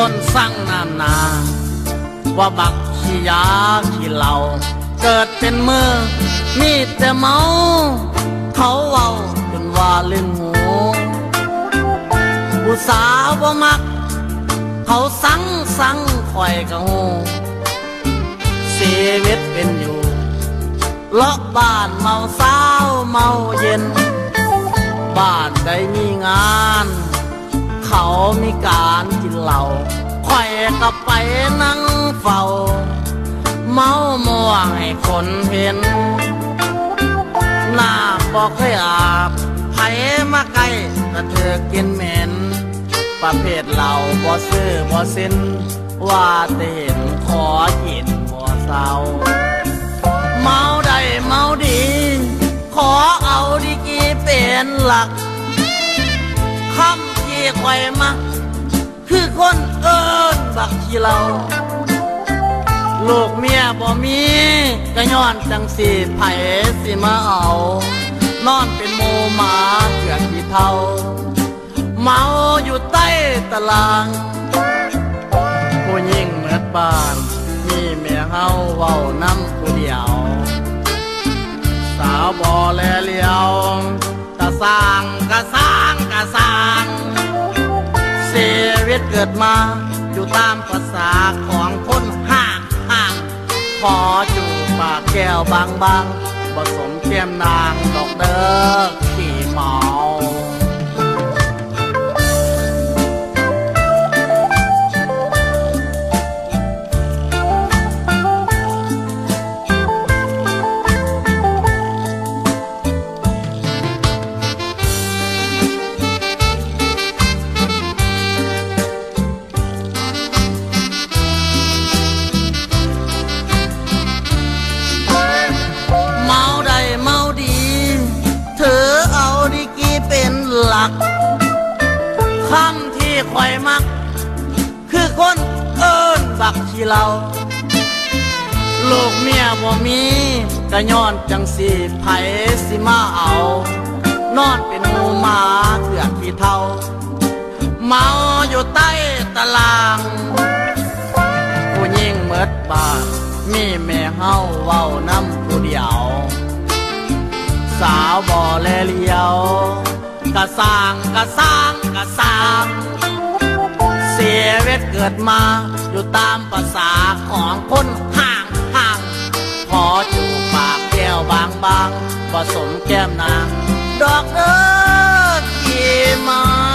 คนสั่งน้ำนา ว่าบักขี้ยาขี้เหล่า เกิดเป็นมือมีแต่เมา เขาเว้าจนว่าลืมหูผู้สาวบ่มัก เขาสั่งสั่งคอยกะหูชีวิตเป็นอยู่เลาะบ้านเมาเศร้าเมาเย็น บ้านใดมีงาน เขามีการกินเหล้าข่อยก็ไปนั่งเฝ้า เมาม่วงให้คนเห็นหน้าบอกเคยอาบไผมาใกล้ก็เธอกินเหม็น ประเภทเหล้าบ่ซื้อบ่สิ้น ว่าแต่เห็นขอกินบ่เศร้า เมาได้เมาดี ขอเอาดีกีเป็นหลักคำ คอยมาคือคนเอิญบักที่เราลูกเมียบ่มีก็ย้อนจังสีไผสิมาเอา นอนเป็นโมหมาเกือกที่เทาเมาอยู่ใต้ตาราง ผู้ยิ่งเหมือดบ้าน มีเมียเฮาเว้าน้ำผู้เดียว สาวบอแลเลียวกะสร้างกะสร้างกะสร้าง ชีวิตเกิดมาอยู่ตามภาษาของคนห่างห่างขอจูบปากแก้วบางบางผสมเทียมนางดอกเด้อขี่เมา คอยมัก คือคนเอิญบักที่เราลูกเมียบ่มีก็ย้อนจังสีไผสิมาเอา นอนเป็นหมูหมาเกือกที่เท่าเมาอยู่ใต้ตาราง ผู้ยิ่งเมิดบาทมีแม่เฮาเว้าน้ำผู้เดียว สาวบ่อแลเลียวกะสร้างกะสร้างกะสร้าง สียเกิดมา อยู่ตามภาษาของคนห่างห่างขอจูบปากแก้วบางบางผสมแก้มนาง ดอกเอิกขี่เมา